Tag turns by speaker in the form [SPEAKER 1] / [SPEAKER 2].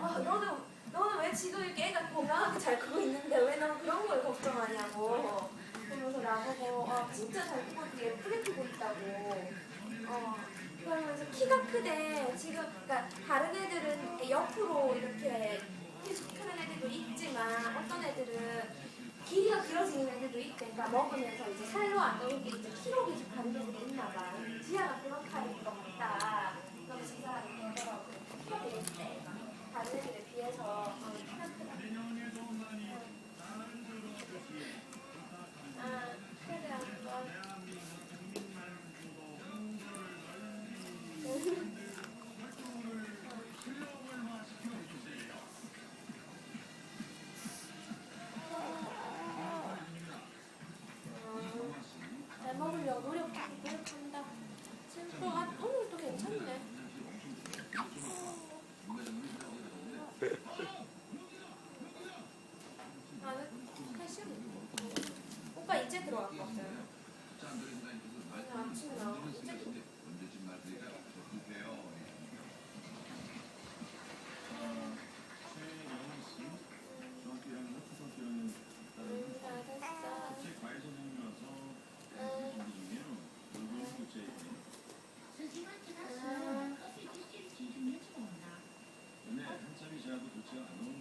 [SPEAKER 1] 아 너는 너는 왜 지금 이렇게 애가 건강하게 잘 크고 있는데 왜 넌 그런 걸 걱정하냐고. 그러면서 나보고 어, 진짜 잘 크고 있고 예쁘게 크고 있다고. 어 그러면서 키가 크대. 지금 그러니까 다른 애들은 옆으로 이렇게 계속 크는 애들도 있지만 어떤 애들은 길이가 길어지는 애들도 있대. 그러니까 먹으면서 이제 살로 안 오르게 이제 키로 계속 가는 애들이 있나 봐. 지아가 타입인 것 같다 그러면서 이 사람이 그러더라고 키가 되게 세 다른 애들에 비해서 어, 아 그래 한번 잘 먹으려고 노력, 노력 나는 한 시간 오빠 이제 들어왔거든. 아, 아침에 나와. 이제 John.